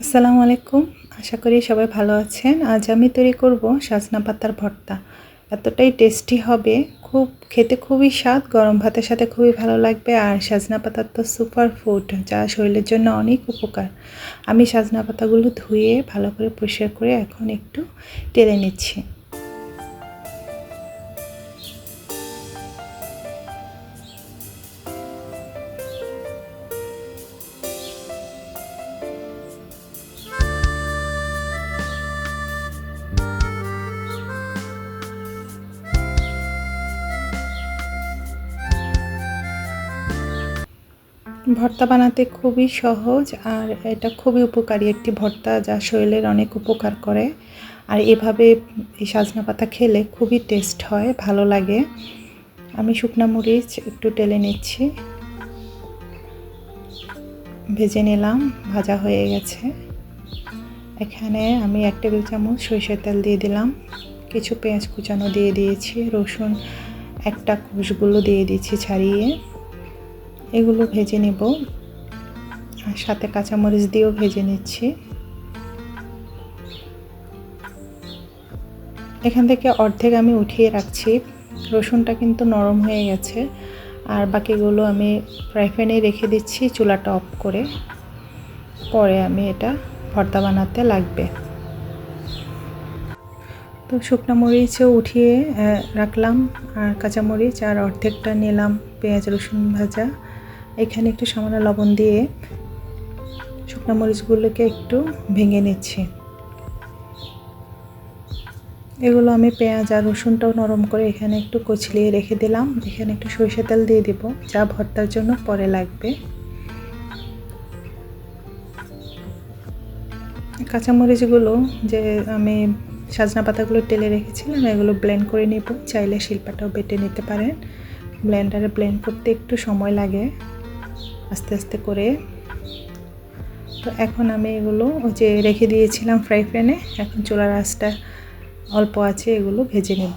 আসসালামু আলাইকুম। আশা করি সবাই ভালো আছেন। আজ আমি তৈরি করব সাজনা পাতার ভর্তা। এতটাই টেস্টি হবে। খুব, খেতে খুবই স্বাদ, গরম ভাতের সাথে খুবই ভালো লাগবে। আর সাজনা পাতার তো সুপার ফুড যা শরীরের জন্য অনেক উপকার। আমি সাজনা পাতাগুলো ধুয়ে ভালো করে পরিষ্কার করে এখন একটু টেলে নিচ্ছি। ভর্তা বানাতে খুবই সহজ আর এটা খুবই উপকারী একটি ভর্তা যা শরীরের অনেক উপকার করে। আর এভাবে এই সাজনা পাতা খেলে খুবই টেস্ট হয়, ভালো লাগে। আমি শুকনা মরিচ একটু টেলে নিচ্ছি। ভেজে নিলাম, ভাজা হয়ে গেছে। এখানে আমি এক টেবিল চামচ সরিষার তেল দিয়ে দিলাম। কিছু পেঁয়াজ কুচানো দিয়ে দিয়েছি, রসুন একটা কুশগুলো দিয়ে দিচ্ছি ছাড়িয়ে। এগুলো ভেজে নেব। আর সাথে কাঁচামরিচ দিয়েও ভেজে নিচ্ছি। এখান থেকে অর্ধেক আমি উঠিয়ে রাখছি। রসুনটা কিন্তু নরম হয়ে গেছে। আর বাকিগুলো আমি ফ্রাই প্যানে রেখে দিচ্ছি চুলাটা অফ করে। পরে আমি এটা ভর্তা বানাতে লাগবে। তো শুকনো মরিচও উঠিয়ে রাখলাম। আর কাঁচামরিচ আর অর্ধেকটা নিলাম। পেঁয়াজ, রসুন ভাজা। এখানে একটু সামান্য লবণ দিয়ে শুকনো মরিচগুলোকে একটু ভেঙে নিচ্ছি। এগুলো আমি পেঁয়াজ আর রসুনটাও নরম করে এখানে একটু কচলিয়ে রেখে দিলাম। এখানে একটু সরিষা তেল দিয়ে দিব, যা ভর্তার জন্য পরে লাগবে। কাঁচামরিচগুলো যে আমি সাজনা পাতাগুলো টেলে রেখেছিলাম, এগুলো ব্লেন্ড করে নিব। চাইলে শিল্পাটাও বেটে নিতে পারেন। ব্লেন্ডারে ব্লেন্ড করতে একটু সময় লাগে। আস্তে আস্তে করে। তো এখন আমি এগুলো ওই যে রেখে দিয়েছিলাম ফ্রাই প্যানে এখন চুলার আঁচটা অল্প আছে, এগুলো ভেজে নেব।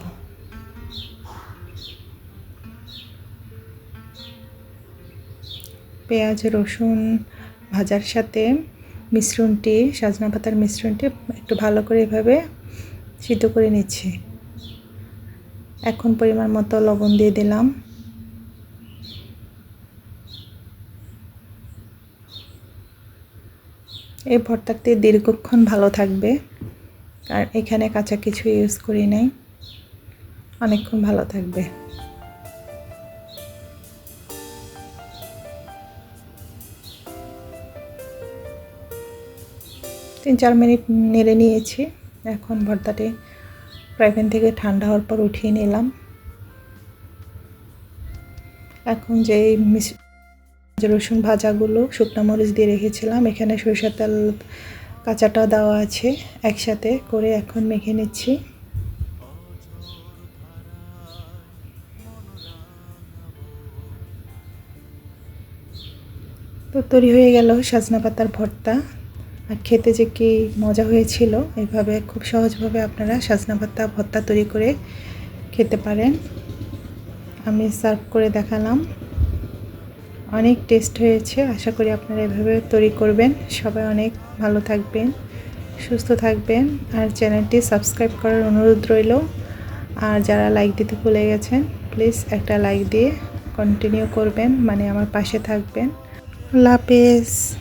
পেঁয়াজ, রসুন ভাজার সাথে মিশ্রণটি, সাজনা পাতার মিশ্রণটি একটু ভালো করে এভাবে সিদ্ধ করে নিচ্ছি। এখন পরিমাণ মতো লবণ দিয়ে দিলাম। এই ভর্তাটি দীর্ঘক্ষণ ভালো থাকবে। আর এখানে কাঁচা কিছু ইউজ করি নাই। অনেকক্ষণ ভালো থাকবে। তিন চার মিনিট নেড়ে নিয়েছি। এখন ভর্তাটি ফ্রাই প্যান থেকে ঠান্ডা হওয়ার পর উঠিয়ে নিলাম। এখন যে রসুন ভাজাগুলো শুকনো মরিচ দিয়ে রেখেছিলাম, এখানে সরিষার তেল কাঁচাটা দেওয়া আছে একসাথে করে এখন মেখে নিচ্ছি। তো তৈরি হয়ে গেল সাজনা পাতার ভর্তা। আর খেতে যে কি মজা হয়েছিল, এভাবে খুব সহজভাবে আপনারা সাজনা পাতা, ভর্তা তৈরি করে খেতে পারেন। আমি সার্ভ করে দেখালাম। অনেক টেস্ট হয়েছে। আশা করি আপনারা এভাবে তৈরি করবেন। সবাই অনেক ভালো থাকবেন, সুস্থ থাকবেন। আর চ্যানেলটি সাবস্ক্রাইব করার অনুরোধ রইল। আর যারা লাইক দিতে ভুলে গেছেন প্লিজ একটা লাইক দিয়ে কন্টিনিউ করবেন মানে আমার পাশে থাকবেন। হাফেজ।